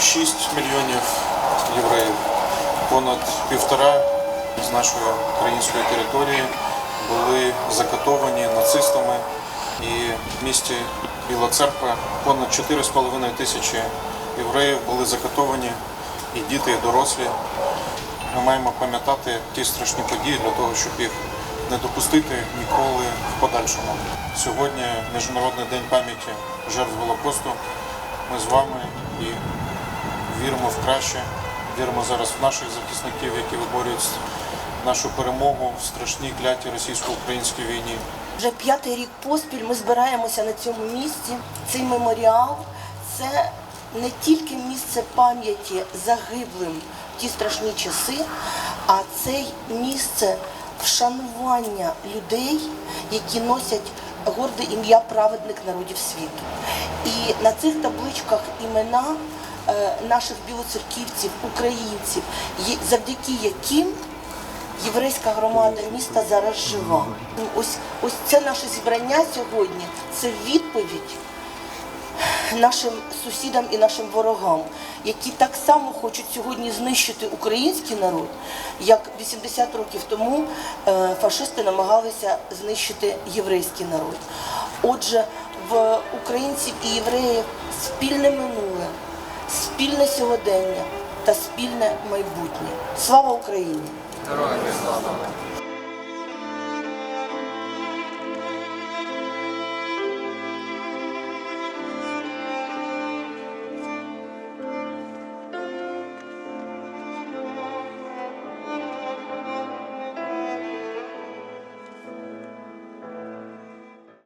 6 мільйонів євреїв. Понад півтора з нашої української території були закатовані нацистами. І в місті Біла Церква понад 4,5 тисячі євреїв були закатовані, і діти, і дорослі. Ми маємо пам'ятати ті страшні події для того, щоб їх не допустити ніколи в подальшому. Сьогодні Міжнародний день пам'яті жертв Голокосту. Ми з вами і віримо в краще, віримо зараз в наших захисників, які виборюють нашу перемогу в страшній кляті російсько-українській війні. Вже п'ятий рік поспіль ми збираємося на цьому місці. Цей меморіал це не тільки місце пам'яті загиблим в ті страшні часи, а це місце вшанування людей, які носять горде ім'я праведник народів світу. І на цих табличках імена е, наших білоцерківців, українців, завдяки яким єврейська громада міста зараз жива. Ось, ось це наше зібрання сьогодні. Це відповідь нашим сусідам і нашим ворогам, які так само хочуть сьогодні знищити український народ, як 80 років тому е, фашисти намагалися знищити єврейський народ. Отже, в українців і євреїв спільне минуле, спільне сьогодення та спільне майбутнє. Слава Україні! Героям слава!